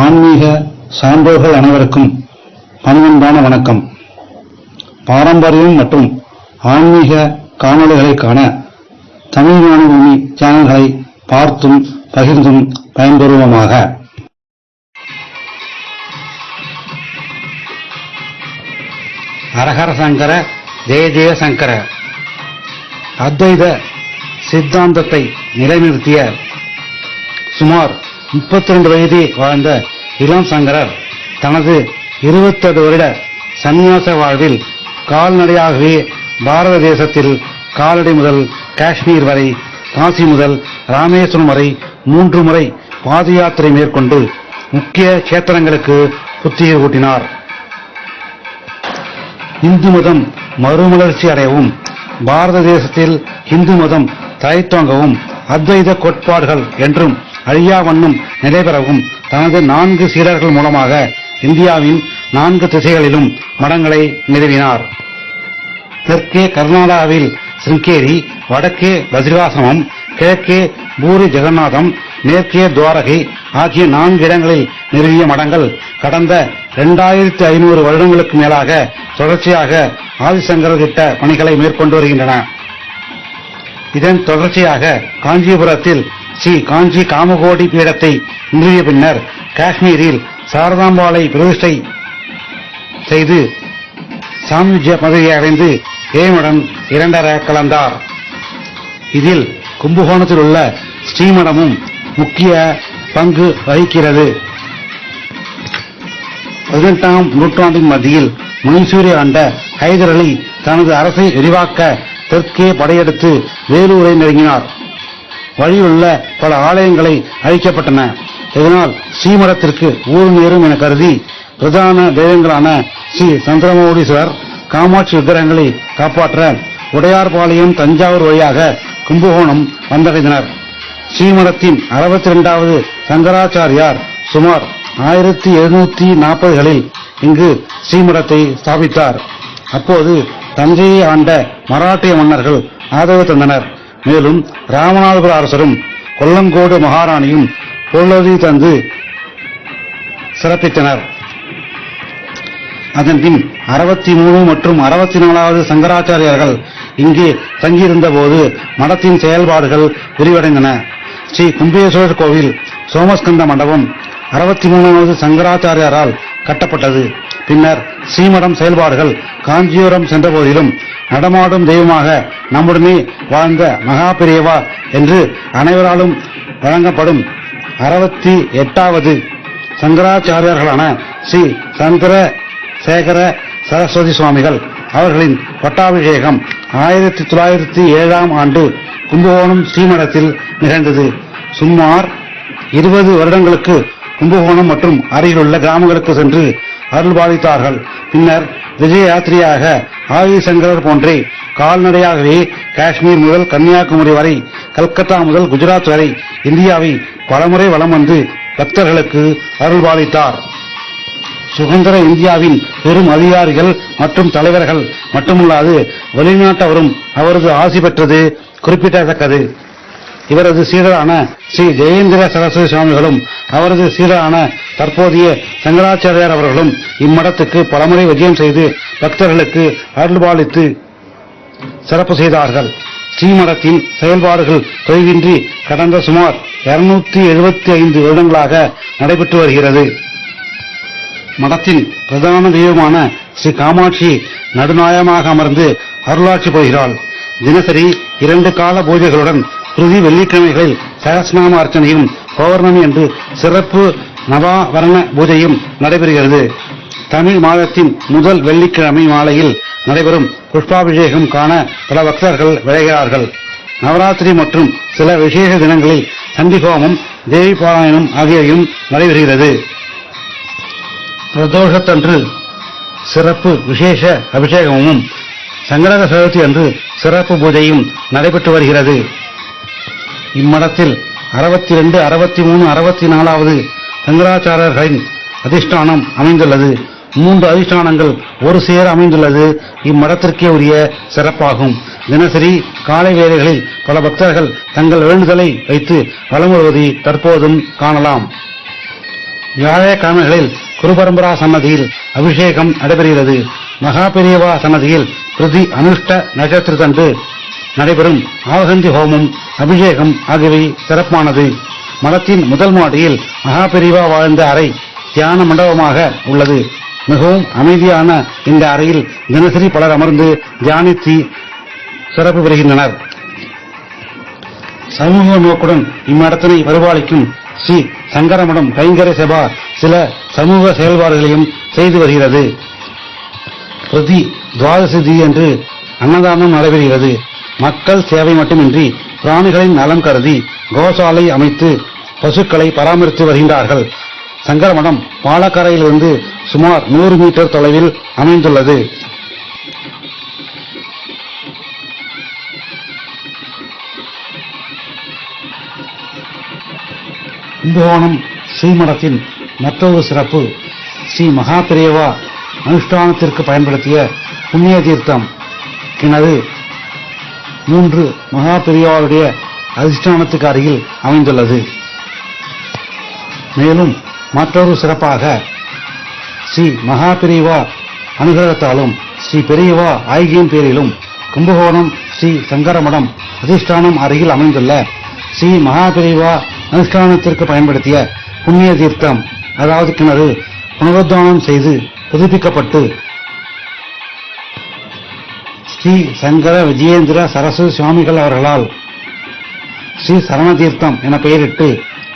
ஆன்மீக சான்றோர்கள் அனைவருக்கும் பணிவன்பான வணக்கம். பாரம்பரியம் மற்றும் ஆன்மீக காணொளிகளை காண தமிழ் ஞானபூமி சேனல்களை பார்த்தும் பகிர்ந்தும் பயன்பெறுவோமாக. அரகர சங்கர ஜெய ஜெய சங்கர. அத்வைத சித்தாந்தத்தை நிலைநிறுத்திய சுமார் முப்பத்தி ரெண்டு வயதில் வாழ்ந்த இளம் சங்கரர் தனது 28 வருட சந்நியாச வாழ்வில் கால்நடையாகவே பாரத தேசத்தில் காலடி முதல் காஷ்மீர் வரை காசி முதல் ராமேஸ்வரம் வரை மூன்று முறை பாத யாத்திரை மேற்கொண்டு முக்கிய கஷேத்திரங்களுக்கு புத்துயிர் ஊட்டினார். இந்து மதம் மறுமலர்ச்சி அடையவும் பாரத தேசத்தில் இந்து மதம் தழைத்தோங்கவும் அத்வைத கோட்பாடுகள் என்றும் அழியா வண்ணம் தனது நான்கு சீடர்கள் மூலமாக இந்தியாவின் நான்கு திசைகளிலும் மடங்களை நிறுவினார் தெற்கே கர்நாடகாவில் சிங்கேரி வடக்கே வஜ்ராசமம் கிழக்கே பூரி ஜெகநாதம் மேற்கே துவாரகை ஆகிய நான்கு இடங்களில் நிறுவிய மடங்கள் கடந்த இரண்டாயிரத்தி ஐநூறு வருடங்களுக்கு மேலாக தொடர்ச்சியாக ஆதிசங்கரர் திட்ட பணிகளை மேற்கொண்டு வருகின்றன. இதன் தொடர்ச்சியாக காஞ்சிபுரத்தில் ஸ்ரீ காஞ்சி காமகோடி பீடத்தை நிறுவிய பின்னர் காஷ்மீரில் சாரதாம்பாளை பிரதிஷ்டை செய்து சாமிஜ பதவியை அடைந்து ஏமுடன் இரண்டர கலந்தார். இதில் கும்பகோணத்தில் உள்ள ஸ்ரீமடமும் முக்கிய பங்கு வகிக்கிறது. பதினெட்டாம் நூற்றாண்டின் மத்தியில் மைசூரை ஆண்ட ஹைதர் அலி தனது அரசை விரிவாக்க தெற்கே படையெடுத்து வேலூரை நெருங்கினார். வழியுள்ள பல ஆலயங்களை அழிக்கப்பட்டன. இதனால் ஸ்ரீமடத்திற்கு ஊர் நேரும் என கருதி பிரதான தெய்வங்களான ஸ்ரீ சந்திரமௌடீஸ்வரர் காமாட்சி விக்கிரகங்களை காப்பாற்ற உடையார்பாளையம் தஞ்சாவூர் வழியாக கும்பகோணம் வந்தடைந்தனர். ஸ்ரீமடத்தின் அறுபத்தி இரண்டாவது சங்கராச்சாரியார் சுமார் ஆயிரத்தி எழுநூத்தி நாற்பதுகளில் இங்கு ஸ்ரீமடத்தை ஸ்தாபித்தார். அப்போது தஞ்சையை ஆண்ட மராட்டிய மன்னர்கள் ஆதரவு தந்தனர். மேலும் ராமநாதபுர அரசரும் கொல்லங்கோடு மகாராணியும் பொருளுதவி தந்து சிறப்பித்தனர். அதன்பின் அறுபத்தி மூணு மற்றும் அறுபத்தி நாலாவது சங்கராச்சாரியார்கள் இங்கே தங்கியிருந்த போது மடத்தின் செயல்பாடுகள் விரிவடைந்தன. ஸ்ரீ கும்பேஸ்வரர் கோவில் சோமஸ்கந்த மண்டபம் அறுபத்தி மூணாவது சங்கராச்சாரியாரால் கட்டப்பட்டது. பின்னர் ஸ்ரீமடம் செயல்பாடுகள் காஞ்சிபுரம் சென்ற போதிலும் நடமாடும் தெய்வமாக நம்முடனே வாழ்ந்த மகா பெரியவா என்று அனைவராலும் வழங்கப்படும் அறுபத்தி எட்டாவது சங்கராச்சாரியர்களான ஸ்ரீ சந்திர சேகர சரஸ்வதி சுவாமிகள் அவர்களின் பட்டாபிஷேகம் ஆயிரத்தி தொள்ளாயிரத்தி ஏழாம் ஆண்டு கும்பகோணம் ஸ்ரீமடத்தில் நிகழ்ந்தது. சுமார் இருபது வருடங்களுக்கு கும்பகோணம் மற்றும் அருகிலுள்ள கிராமங்களுக்கு சென்று அருள்பாலித்தார்கள். பின்னர் விஜய யாத்திரையாக ஆதிசங்கரர் போன்றே கால்நடையாகவே காஷ்மீர் முதல் கன்னியாகுமரி வரை கல்கத்தா முதல் குஜராத் வரை இந்தியாவை பலமுறை வலம் வந்து பக்தர்களுக்கு அருள்பாலித்தார். சுதந்திர இந்தியாவின் பெரும் அதிகாரிகள் மற்றும் தலைவர்கள் மட்டுமல்லாது வெளிநாட்டவரும் அவரது ஆசி பெற்றது குறிப்பிடத்தக்கது. இவரது சீடரான ஸ்ரீ ஜெயேந்திர சரஸ்வதி சுவாமிகளும் அவரது சீடரான தற்போதைய சங்கராச்சாரியார் அவர்களும் இம்மடத்துக்கு பலமுறை விஜயம் செய்து பக்தர்களுக்கு அருள்பாலித்து சிறப்பு செய்தார்கள். ஸ்ரீமடத்தின் செயல்பாடுகள் தொய்வின்றி கடந்த சுமார் இருநூத்தி எழுபத்தி ஐந்து வருடங்களாக நடைபெற்று வருகிறது. மடத்தின் பிரதான தெய்வமான ஸ்ரீ காமாட்சி நடுநாயமாக அமர்ந்து அருளாட்சி போகிறாள். தினசரி இரண்டு கால பூஜைகளுடன் பிருதி வெள்ளிக்கிழமைகளில் சகஸ்நாம அர்ச்சனையும் பௌர்ணமி என்று சிறப்பு நவாவரண பூஜையும் நடைபெறுகிறது. தமிழ் மாதத்தின் முதல் வெள்ளிக்கிழமை மாலையில் நடைபெறும் புஷ்பாபிஷேகம் காண பல பக்தர்கள் விளைகிறார்கள் நவராத்திரி மற்றும் சில விசேஷ தினங்களில் சண்டிகோமம் தேவி பாராயணம் ஆகியவையும் நடைபெறுகிறது. பிரதோஷத்தன்று சிறப்பு விசேஷ அபிஷேகமும் சங்கரக சதுர்த்தி அன்று சிறப்பு பூஜையும் நடைபெற்று வருகிறது. இம்மடத்தில் அறுபத்தி ரெண்டு அறுபத்தி மூணு அறுபத்தி நாலாவது சங்கராச்சாரர்களின் அதிஷ்டானம் அமைந்துள்ளது. மூன்று அதிஷ்டானங்கள் ஒரு சேர அமைந்துள்ளது. இம்மடத்திற்கே உரிய சிறப்பாகும். தினசரி காலை வேளைகளில் பல பக்தர்கள் தங்கள் வேண்டுதலை வைத்து வலம் வருவதை தற்போதும் காணலாம். வியாழக்கிழமைகளில் குருபரம்பரா சன்னதியில் அபிஷேகம் நடைபெறுகிறது. மகா பெரியவா சன்னதியில் பிரதி அனுஷ்ட நட்சத்திரத்தன்று நடைபெறும் ஆவகந்தி ஹோமம் அபிஷேகம் ஆகியவை சிறப்பானது. மடத்தின் முதல் மாடியில் மகாபெரிவா வாழ்ந்த அறை தியான மண்டபமாக உள்ளது. மிகவும் அமைதியான இந்த அறையில் தினசரி பலர் அமர்ந்து தியானித்து சிறப்பு பெறுகின்றனர். சமூக நோக்குடன் இம்மடத்தினை பரிபாலிக்கும் ஸ்ரீ சங்கரமடம் கைங்கர சபா சில சமூக செயல்பாடுகளையும் செய்து வருகிறது. பிரதி துவாதசி என்று அன்னதானம் நடைபெறுகிறது. மக்கள் சேவை மட்டுமின்றி பிராணிகளின் நலம் கருதி கோசாலை அமைத்து பசுக்களை பராமரித்து வருகின்றார்கள். சங்கரமடம் பாலக்கரையிலிருந்து சுமார் நூறு மீட்டர் தொலைவில் அமைந்துள்ளது. கும்பகோணம் ஸ்ரீமடத்தின் மற்றொரு சிறப்பு ஸ்ரீ மகாபிரேவா அனுஷ்டானத்திற்கு பயன்படுத்திய புண்ணிய தீர்த்தம் கிணறு மூன்று மகாபிரியாவுடைய அதிஷ்டானத்துக்கு அருகில் அமைந்துள்ளது. மேலும் மற்றொரு சிறப்பாக ஸ்ரீ மகாபிரிவா அனுகிரகத்தாலும் ஸ்ரீ பெரியவா ஆய்கியின் பேரிலும் கும்பகோணம் ஸ்ரீ சங்கரமடம் அதிஷ்டானம் அருகில் அமைந்துள்ள ஸ்ரீ மகாபிரிவா அனுஷ்டானத்திற்கு பயன்படுத்திய புண்ணிய தீர்த்தம் அதாவது கிணறு புனருத்தானம் செய்து புதுப்பிக்கப்பட்டு ஸ்ரீ சங்கர விஜயேந்திர சரஸ்வதி சுவாமிகள் அவர்களால் ஸ்ரீ சரணதீர்த்தம் என பெயரிட்டு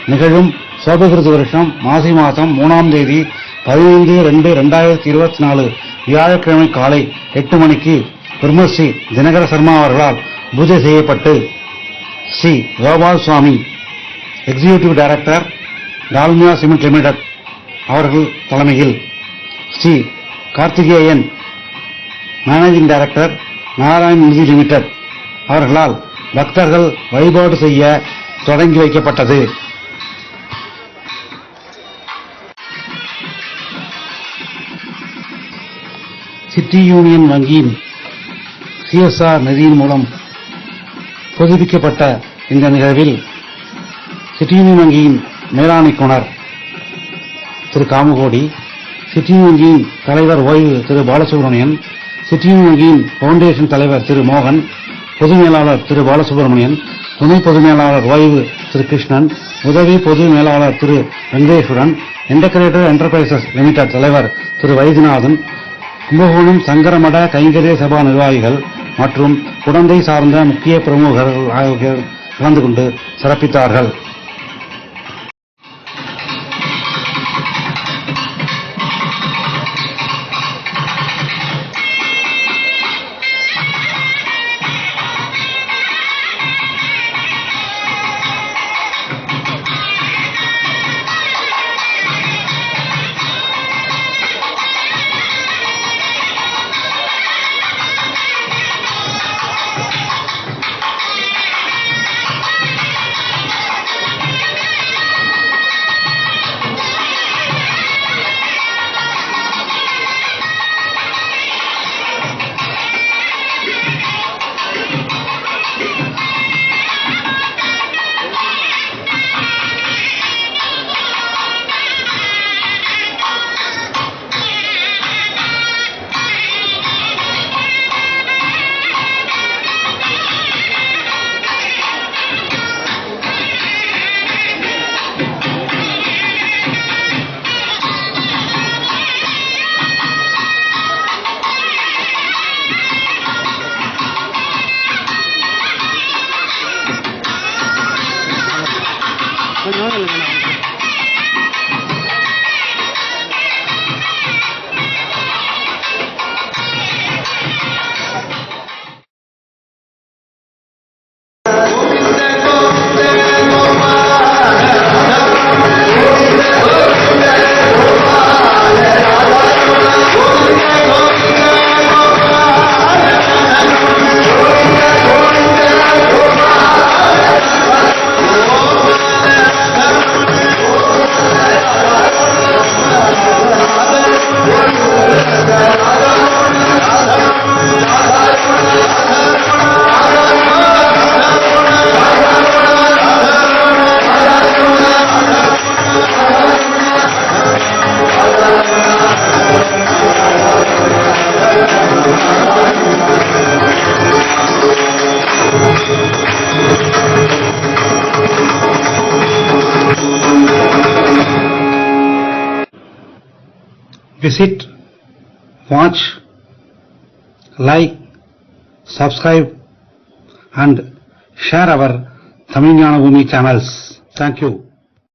நிகழும் சோபகிருது வருஷம் மாசி மாதம் மூணாம் தேதி பதினைந்து ரெண்டு ரெண்டாயிரத்தி இருபத்தி நாலு வியாழக்கிழமை காலை எட்டு மணிக்கு பிரம்மஸ்ரீ தினகர சர்மா அவர்களால் பூஜை செய்யப்பட்டு Shri Gopal Swami executive director Dalmia cement limited அவர்கள் தலைமையில் Shri Karthikeyan managing director Narayan Nidhi limited அவர்களால் பக்தர்கள் வழிபாடு செய்ய தொடங்கி வைக்கப்பட்டது. சிட்டி யூனியன் வங்கியின் சிஎஸ்ஆர் நிதியின் மூலம் புதுப்பிக்கப்பட்ட இந்த நிகழ்வில் சிட்டி யூனியன் வங்கியின் மேலாண் இயக்குனர் திரு காமகோடி சிட்டி யூனியன் வங்கியின் தலைவர் ஓய்வு திரு பாலசுப்ரமணியன் சிட்டி வங்கியின் பவுண்டேஷன் தலைவர் திரு மோகன் பொது மேலாளர் திரு பாலசுப்ரமணியன் துணை பொது மேலாளர் ஓய்வு திரு கிருஷ்ணன் உதவி பொது மேலாளர் Thiru Venkateswaran integrated enterprises limited தலைவர் திரு வைத்தியநாதன் கும்பகோணம் சங்கரமட கைங்கரிய சபா நிர்வாகிகள் மற்றும் குழந்தை சார்ந்த முக்கிய பிரமுகர்கள் ஆகியோர் கலந்து கொண்டு சிறப்பித்தார்கள். Não, não, não. Visit, watch, like, subscribe and share our Tamil Jnana Bhumi channels. Thank you.